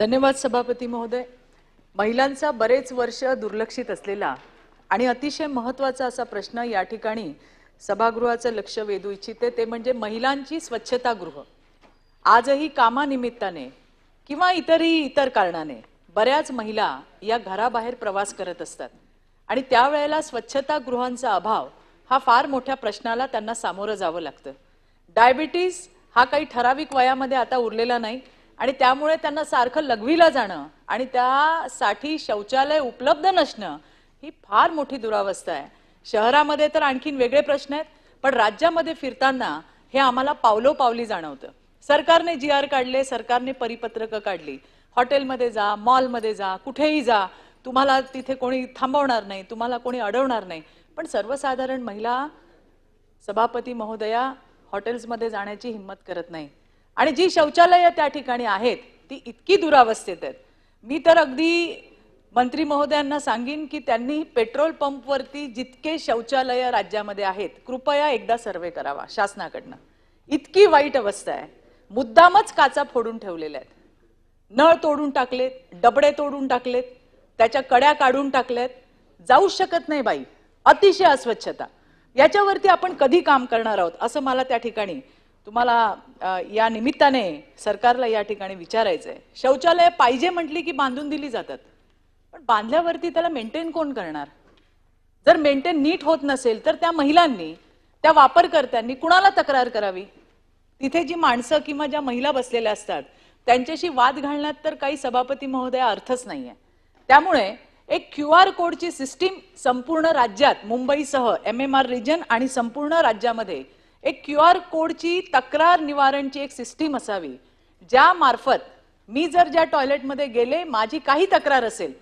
धन्यवाद सभापती महोदय. महिलांचा बरेच वर्ष दुर्लक्षित असलेला आणि अतिशय महत्त्वाचा असा प्रश्न या ठिकाणी सभागृहाचं लक्ष वेधू इच्छिते ते म्हणजे महिलांची स्वच्छतागृह आजही कामानिमित्ताने किंवा इतरही इतर कारणाने बऱ्याच महिला या घराबाहेर प्रवास करत असतात. आणि त्यावेळेला स्वच्छतागृहांचा अभाव हा फार मोठ्या प्रश्नाला त्यांना सामोरं जावं लागतं. डायबिटीस हा काही ठराविक वयामध्ये आता उरलेला नाही आणि त्यामुळे त्यांना सारखं लघवीला जाणं आणि त्यासाठी शौचालय उपलब्ध नसणं ही फार मोठी दुरावस्था आहे. शहरामध्ये तर आणखीन वेगळे प्रश्न आहेत पण राज्यामध्ये फिरताना हे आम्हाला पावलोपावली जाणवतं. सरकारने जी आर काढले सरकारने परिपत्रकं काढली. हॉटेलमध्ये जा मॉलमध्ये जा कुठेही जा तुम्हाला तिथे कोणी थांबवणार नाही तुम्हाला कोणी अडवणार नाही. पण सर्वसाधारण महिला सभापती महोदया हॉटेल्समध्ये जाण्याची हिंमत करत नाही. आणि जी शौचालयं त्या ठिकाणी आहेत ती इतकी दुरावस्थेत आहेत. मी तर अगदी मंत्री महोदयांना सांगेन की त्यांनी पेट्रोल पंपवरती जितके शौचालय राज्यामध्ये आहेत कृपया एकदा सर्वे करावा शासनाकडनं. इतकी वाईट अवस्था आहे. मुद्दामच काचा फोडून ठेवलेल्या आहेत. नळ तोडून टाकलेत डबडे तोडून टाकलेत त्याच्या कड्या काढून टाकल्यात. जाऊ शकत नाही बाई. अतिशय अस्वच्छता. याच्यावरती आपण कधी काम करणार आहोत असं मला त्या ठिकाणी तुम्हाला या निमित्ताने सरकारला या ठिकाणी विचारायचं आहे शौचालय पाहिजे म्हटली की बांधून दिली जातात. पण बांधल्यावरती त्याला मेंटेन कोण करणार? जर मेंटेन नीट होत नसेल तर त्या महिलांनी त्या वापरकर्त्यांनी कुणाला तक्रार करावी? तिथे जी माणसं किंवा ज्या महिला बसलेल्या असतात त्यांच्याशी वाद घालण्यात तर काही सभापती महोदय अर्थच नाहीये. त्यामुळे एक क्यू आर कोडची सिस्टीम संपूर्ण राज्यात मुंबईसह एम एम आर रिजन आणि संपूर्ण राज्यामध्ये एक क्यू आर कोडची तक्रार निवारणची एक सिस्टीम असावी ज्यामार्फत मी जर ज्या टॉयलेटमध्ये गेले माझी काही तक्रार असेल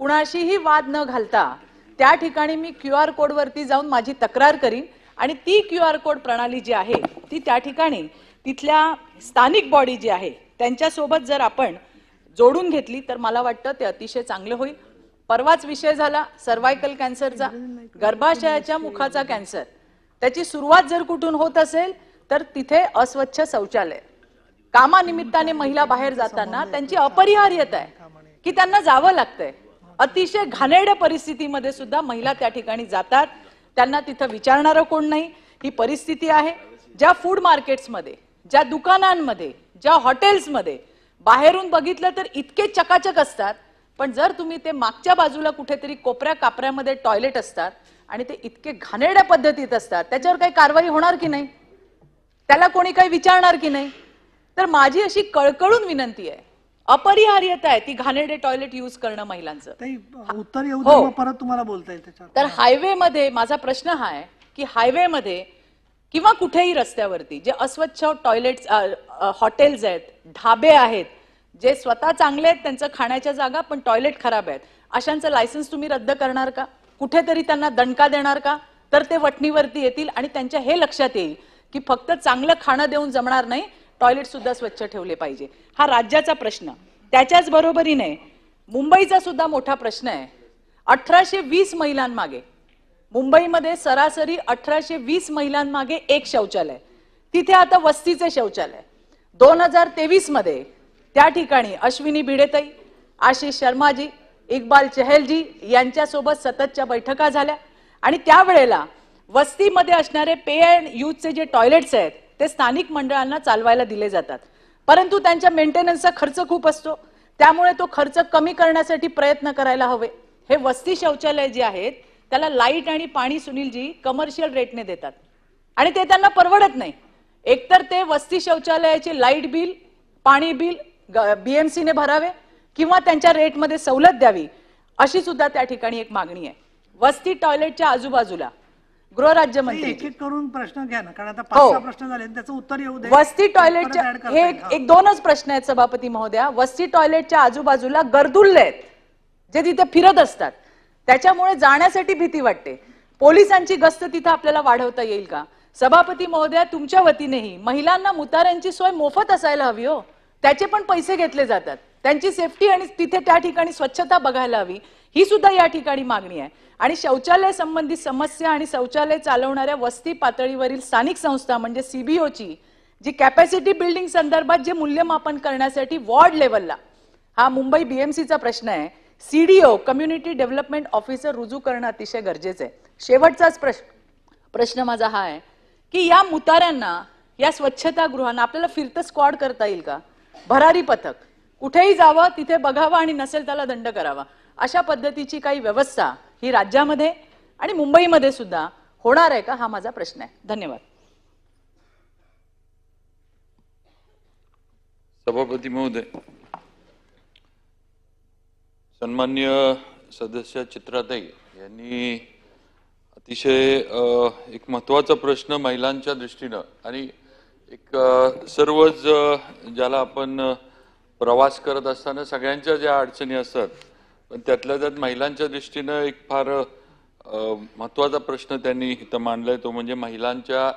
कुणाशीही वाद न घालता त्या ठिकाणी मी क्यू आर कोडवरती जाऊन माझी तक्रार करीन आणि ती क्यू आर कोड प्रणाली जी आहे ती त्या ठिकाणी तिथल्या स्थानिक बॉडी जी आहे त्यांच्यासोबत जर आपण जोडून घेतली तर मला वाटतं ते अतिशय चांगलं होईल. परवाच विषय झाला सर्वायकल कॅन्सरचा गर्भाशयाच्या मुखाचा कॅन्सर त्याची सुरुवात जर कुठून होत असेल तर तिथे अस्वच्छ शौचालय. कामानिमित्ताने महिला बाहेर जाताना त्यांची अपरिहार्यता आहे की त्यांना जावं लागतंय. अतिशय घाणेरड्या परिस्थितीमध्ये सुद्धा महिला त्या ठिकाणी जातात. त्यांना तिथं विचारणारं कोण नाही. ही परिस्थिती आहे ज्या फूड मार्केट्समध्ये ज्या दुकानांमध्ये ज्या हॉटेल्समध्ये बाहेरून बघितलं तर इतके चकाचक असतात पण जर तुम्ही ते मागच्या बाजूला कुठेतरी कोपऱ्या कापऱ्यामध्ये टॉयलेट असतात आणि ते इतके घाणेरड्या पद्धतीत असतात त्याच्यावर काही कारवाई होणार की नाही? त्याला कोणी काही विचारणार की नाही? तर माझी अशी कळकळून विनंती आहे. अपरिहार्यता आहे ती घाणेरडे टॉयलेट यूज करणं महिलांचं. उत्तर येऊ हो. परत तुम्हाला बोलता येईल तर हायवेमध्ये माझा प्रश्न हा आहे की हायवेमध्ये किंवा कुठेही रस्त्यावरती जे अस्वच्छ टॉयलेट्स हॉटेल्स आहेत ढाबे आहेत जे स्वतः चांगले आहेत त्यांचं खाण्याच्या जागा पण टॉयलेट खराब आहेत. अशांचं लायसन्स तुम्ही रद्द करणार का? कुठेतरी त्यांना दणका देणार का? तर ते वटणीवरती येतील आणि त्यांच्या हे लक्षात येईल की फक्त चांगलं खाणं देऊन जमणार नाही टॉयलेट सुद्धा स्वच्छ ठेवले पाहिजे. हा राज्याचा प्रश्न. त्याच्याच बरोबरीने मुंबईचा सुद्धा मोठा प्रश्न आहे. अठराशे वीस महिलांमागे मुंबईमध्ये सरासरी अठराशे वीस महिलांमागे एक शौचालय तिथे आता वस्तीचे शौचालय दोन हजार तेवीसमध्ये त्या ठिकाणी अश्विनी भिडेताई आशिष शर्माजी इक्बाल चहलजी यांच्यासोबत सततच्या बैठका झाल्या. आणि त्यावेळेला वस्तीमध्ये असणारे पे अँड यूजचे जे टॉयलेट्स आहेत ते स्थानिक मंडळांना चालवायला दिले जातात. परंतु त्यांच्या मेंटेनन्सचा खर्च खूप असतो. त्यामुळे तो खर्च कमी करण्यासाठी प्रयत्न करायला हवे. हे वस्ती शौचालय जे आहेत त्याला लाइट आणि पाणी सुनीलजी कमर्शियल रेटने देतात. आणि ते त्यांना परवडत नाही. एकतर ते वस्ती शौचालयाचे लाइट बिल पाणी बिल बीएमसीने भरावे किंवा त्यांच्या रेटमध्ये सवलत द्यावी अशी सुद्धा त्या ठिकाणी एक मागणी आहे. वस्ती टॉयलेटच्या आजूबाजूला एक एक करून प्रश्न घ्या ना कारण आता हो. प्रश्न झाले त्याचं उत्तर येऊ दे. वस्ती टॉयलेटच्या हे हा. एक दोनच प्रश्न आहेत सभापती महोदया. वस्ती टॉयलेटच्या आजूबाजूला गर्दुल्ले आहेत जे तिथे फिरत असतात. त्याच्यामुळे जाण्यासाठी भीती वाटते. पोलिसांची गस्त तिथं आपल्याला वाढवता येईल का? सभापती महोदया तुमच्या वतीनेही महिलांना मुताऱ्यांची सोय मोफत असायला हवी हो. त्याचे पण पैसे घेतले जातात. त्यांची सेफ्टी आणि तिथे त्या ठिकाणी स्वच्छता बघायला हवी ही सुद्धा या ठिकाणी मागणी आहे. आणि शौचालय संबंधित समस्या आणि शौचालय चालवणाऱ्या वस्ती पातळीवरील स्थानिक संस्था म्हणजे सीबीओची जी कॅपॅसिटी बिल्डिंग संदर्भात जे मूल्यमापन करण्यासाठी वॉर्ड लेवलला हा मुंबई बीएमसीचा प्रश्न आहे. सीडीओ कम्युनिटी डेव्हलपमेंट ऑफिसर रुजू करणं अतिशय गरजेचं आहे. शेवटचाच प्रश्न प्रश्न माझा हा आहे की या मुताऱ्यांना या स्वच्छतागृहांना आपल्याला फिरतं स्क्वॉड करता येईल का? भरारी पथक. कुठेही जावं तिथे बघावं आणि नसेल त्याला दंड करावा. अशा पद्धतीची काही व्यवस्था ही राज्यामध्ये आणि मुंबईमध्ये सुद्धा होणार आहे का हा माझा प्रश्न आहे. धन्यवाद. सभापती महोदय सन्मान्य सदस्य चित्राताई यांनी अतिशय एक महत्त्वाचा प्रश्न महिलांच्या दृष्टीनं आणि एक सर्वच ज्याला आपण प्रवास करत असताना सगळ्यांच्या ज्या अडचणी असतात पण त्यातल्या त्यात महिलांच्या दृष्टीनं एक फार महत्त्वाचा महत्त्वाचा प्रश्न त्यांनी इथं मांडलाय तो म्हणजे महिलांच्या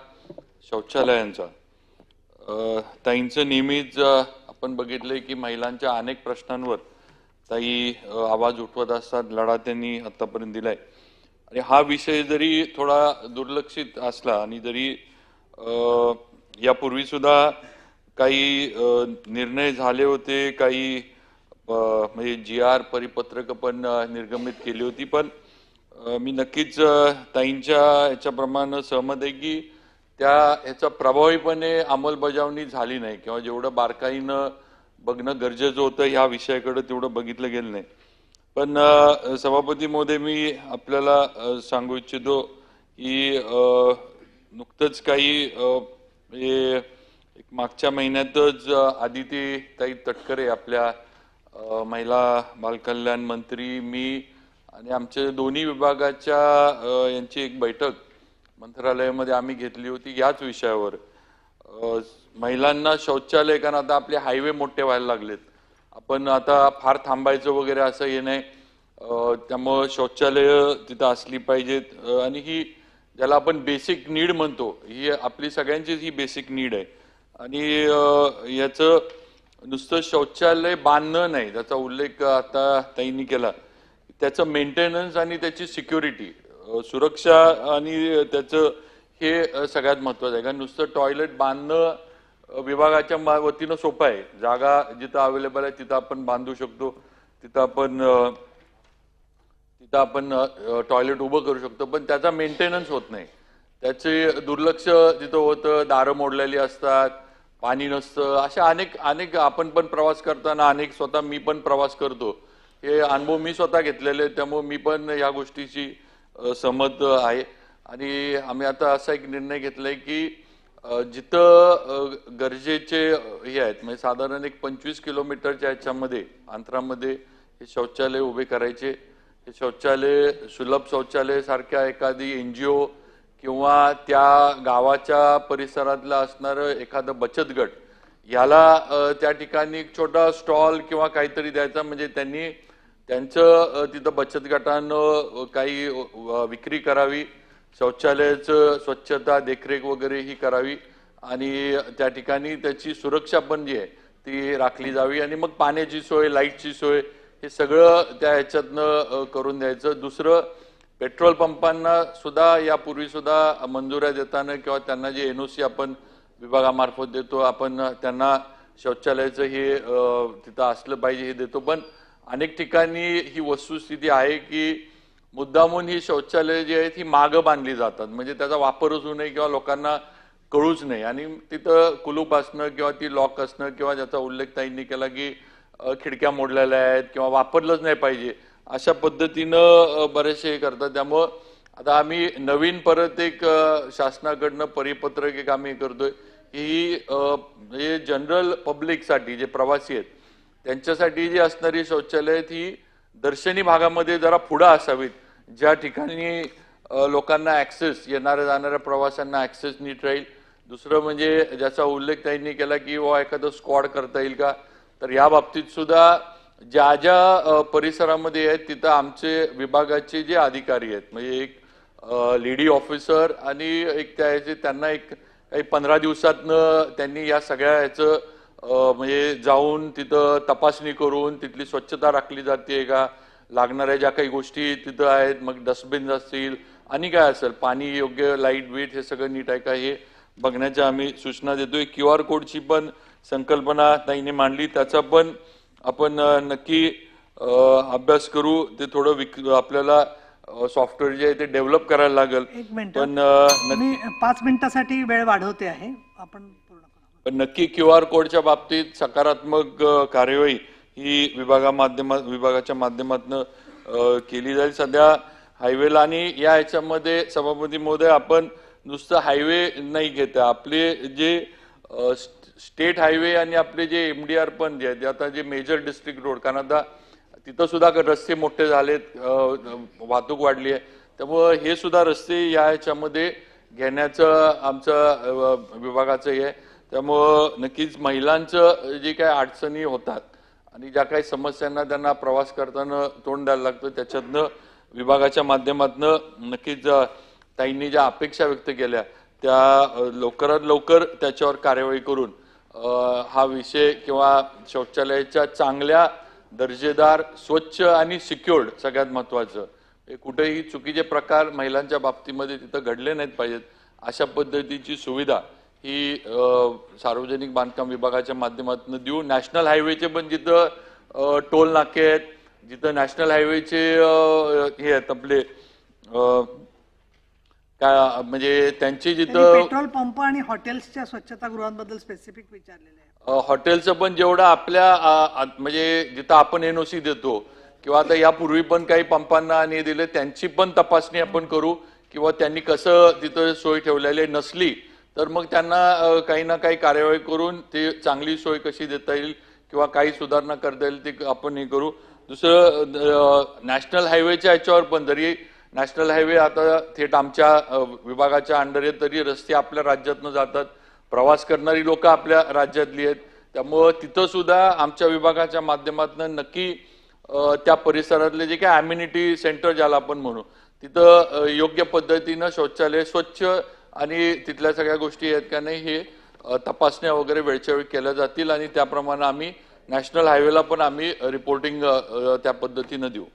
शौचालयांचा. ताईंचं नेहमीच आपण बघितलंय की महिलांच्या अनेक प्रश्नांवर ताई आवाज उठवत असतात लढा त्यांनी आतापर्यंत दिलाय. आणि हा विषय जरी थोडा दुर्लक्षित असला आणि जरी यापूर्वी सुद्धा काही निर्णय झाले होते काही म्हणजे जी आर परिपत्रक पण निर्गमित केली होती पण मी नक्कीच ताईंच्या याच्याप्रमाणे सहमत आहे की त्या ह्याचा प्रभावीपणे अंमलबजावणी झाली नाही किंवा जेवढं बारकाईनं बघणं गरजेचं होतं ह्या विषयाकडे तेवढं बघितलं गेलं नाही. पण सभापती मोदे मी आपल्याला सांगू इच्छितो की नुकतंच काही म्हणजे एक मागच्या महिन्यातच आदिती ताई तटकरे आपल्या महिला बालकल्याण मंत्री मी आणि आमच्या दोन्ही विभागाच्या यांची एक बैठक मंत्रालयामध्ये आम्ही घेतली होती याच विषयावर. महिलांना शौचालय कारण आता आपले हायवे मोठे व्हायला लागलेत. आपण आता फार थांबायचं वगैरे असं हे नाही. त्यामुळं शौचालय तिथं असली पाहिजेत. आणि ही ज्याला आपण बेसिक नीड म्हणतो ही आपली सगळ्यांचीच ही बेसिक नीड आहे. आणि याचं नुसतं शौचालय बांधणं नाही त्याचा उल्लेख आता ताईंनी केला. त्याचं मेंटेनन्स आणि त्याची सिक्युरिटी सुरक्षा आणि त्याचं हे सगळ्यात महत्त्वाचं आहे. कारण नुसतं टॉयलेट बांधणं विभागाच्या मा- वतीनं सोपं आहे. जागा जिथं अवेलेबल आहे तिथं आपण बांधू शकतो. तिथं आपण तिथं आपण टॉयलेट उभं करू शकतो पण त्याचा मेंटेनन्स होत नाही. त्याचे दुर्लक्ष तिथं होतं दारं मोडलेली असतात पाणी नसतं अशा अनेक अनेक आपण पण प्रवास करताना अनेक स्वतः मी पण प्रवास करतो. हे अनुभव मी स्वतः घेतलेले त्यामुळे मी पण या गोष्टीची अ, सहमत आहे. आणि आम्ही आता असा एक निर्णय घेतलाय की जिथं गरजेचे हे आहेत म्हणजे साधारण एक पंचवीस किलोमीटरच्या ह्याच्यामध्ये अंतरामध्ये हे शौचालय उभे करायचे. हे शौचालय सुलभ शौचालय सारख्या एखादी एनजीओ किंवा त्या गावाच्या परिसरातलं असणारं एखादं बचत गट याला त्या ठिकाणी एक छोटा स्टॉल किंवा काहीतरी द्यायचा म्हणजे त्यांनी त्यांचं तिथं बचत गटानं काही विक्री करावी शौचालयाचं स्वच्छता देखरेख वगैरे ही करावी आणि त्या ठिकाणी त्याची सुरक्षा पण जी आहे ती राखली जावी आणि मग पाण्याची सोय लाईटची सोय हे सगळं त्या ह्याच्यातनं करून द्यायचं. दुसरं पेट्रोल पंपांना सुद्धा यापूर्वी सुद्धा मंजुऱ्या देताना किंवा त्यांना जे एनओसी आपण विभागामार्फत देतो आपण त्यांना शौचालयाचं हे तिथं असलं पाहिजे हे देतो. पण अनेक ठिकाणी ही वस्तुस्थिती आहे की मुद्दामून ही शौचालय जी आहेत ही मागं बांधली जातात. म्हणजे त्याचा वापरच होऊ नये किंवा लोकांना कळूच नाही आणि तिथं कुलूप असणं किंवा ती लॉक असणं किंवा ज्याचा उल्लेख ताईंनी केला की खिडक्या मोडलेल्या आहेत किंवा वापरलंच नाही पाहिजे अशा पद्धतीनं बरेचसे हे करतात. त्यामुळं आता आम्ही नवीन परत एक शासनाकडनं परिपत्रक एक आम्ही करतोय की हे म्हणजे जनरल पब्लिकसाठी जे प्रवासी आहेत त्यांच्यासाठी जी असणारी शौचालय आहेत ही दर्शनी भागामध्ये जरा पुढं असावीत. ज्या ठिकाणी लोकांना ॲक्सेस येणाऱ्या जाणाऱ्या प्रवाशांना ॲक्सेस नीट राहील. दुसरं म्हणजे ज्याचा उल्लेख त्यांनी केला की वा एखादं स्क्वॉड करता येईल का? तर या बाबतीत सुद्धा ज्या ज्या परिसरामध्ये आहेत तिथं आमचे विभागाचे जे अधिकारी आहेत म्हणजे एक लेडी ऑफिसर आणि एक त्या ह्याचे त्यांना एक काही पंधरा दिवसातनं त्यांनी या सगळ्या ह्याचं म्हणजे जाऊन तिथं तपासणी करून तिथली स्वच्छता राखली जाते का? लागणाऱ्या ज्या काही गोष्टी तिथं आहेत मग डस्टबिन असतील आणि काय असेल पाणी योग्य लाइट बीट हे सगळं नीट आहे का हे बघण्याच्या आम्ही सूचना देतोय. क्यू आर कोडची पण संकल्पना ताईने मांडली. त्याचा पण आपण नक्की अभ्यास करू. ते थोडं विक आपल्याला सॉफ्टवेअर जे आहे ते डेव्हलप करायला लागेल. एक मिनिट. पण मी पाच मिनिटासाठी वेळ वाढवते आहे. आपण पूर्ण करू. पण नक्की क्यू आर कोडच्या बाबतीत सकारात्मक अ, कार्यवाही ही विभागा माध्यमा विभागाच्या माध्यमातून केली जाईल. सध्या हायवेला आणि या ह्याच्यामध्ये सभापती महोदय आपण नुसतं हायवे नाही घेत आहे. आपले जे स्टेट हायवे आणि आपले जे एम डी आर पण जे आहेत आता जे मेजर डिस्ट्रिक्ट रोड कारण आता तिथं सुद्धा रस्ते मोठे झालेत वाहतूक वाढली आहे. त्यामुळं हे सुद्धा रस्ते या ह्याच्यामध्ये घेण्याचं आमचं विभागाचं हे आहे. त्यामुळं नक्कीच महिलांचं जे काही अडचणी होतात आणि ज्या काही समस्यांना त्यांना प्रवास करताना तोंड द्यायला लागतं त्याच्यातनं विभागाच्या माध्यमातनं नक्कीच ताईंनी ज्या अपेक्षा व्यक्त केल्या त्या लवकरात लवकर त्याच्यावर कार्यवाही करून हा विषय किंवा शौचालयाच्या चांगल्या दर्जेदार स्वच्छ आणि सिक्युर्ड सगळ्यात महत्वाचं हे कुठेही चुकीचे प्रकार महिलांच्या बाबतीमध्ये तिथं घडले नाहीत पाहिजेत. अशा पद्धतीची सुविधा ही सार्वजनिक बांधकाम विभागाच्या माध्यमातून देऊ नॅशनल हायवेचे पण जिथं टोल नाके आहेत जिथं नॅशनल हायवेचे हे आहेत आपले म्हणजे त्यांची जिथं पेट्रोल पंप आणि हॉटेल्सच्या स्वच्छतागृहांबद्दल स्पेसिफिक विचारलेले आहे हॉटेलचं पण जेवढं आपल्या म्हणजे जिथं आपण एनओसी देतो किंवा आता यापूर्वी पण काही पंपांना आणि दिले त्यांची पण तपासणी आपण करू किंवा त्यांनी कसं तिथं सोय ठेवलेली. नसली तर मग त्यांना काही ना काही कार्यवाही करून ते चांगली सोय कशी देता येईल किंवा काही सुधारणा करता येईल ते आपण हे करू दुसरं नॅशनल हायवेच्या ह्याच्यावर पण जरी नॅशनल हायवे आता थेट आमच्या विभागाच्या अंडर आहे तरी रस्ते आपल्या राज्यातनं जातात. प्रवास करणारी लोक आपल्या राज्यातली आहेत. त्यामुळं तिथं सुद्धा आमच्या विभागाच्या माध्यमातून नक्की त्या परिसरातले जे काही अम्युनिटी सेंटर ज्याला आपण म्हणू तिथं योग्य पद्धतीनं शौचालय स्वच्छ आणि तिथल्या सगळ्या गोष्टी आहेत का नाही हे तपासण्या वगैरे वेळच्या वेळी केल्या जातील आणि त्याप्रमाणे आम्ही नॅशनल हायवेला पण आम्ही रिपोर्टिंग त्या पद्धतीनं देऊ.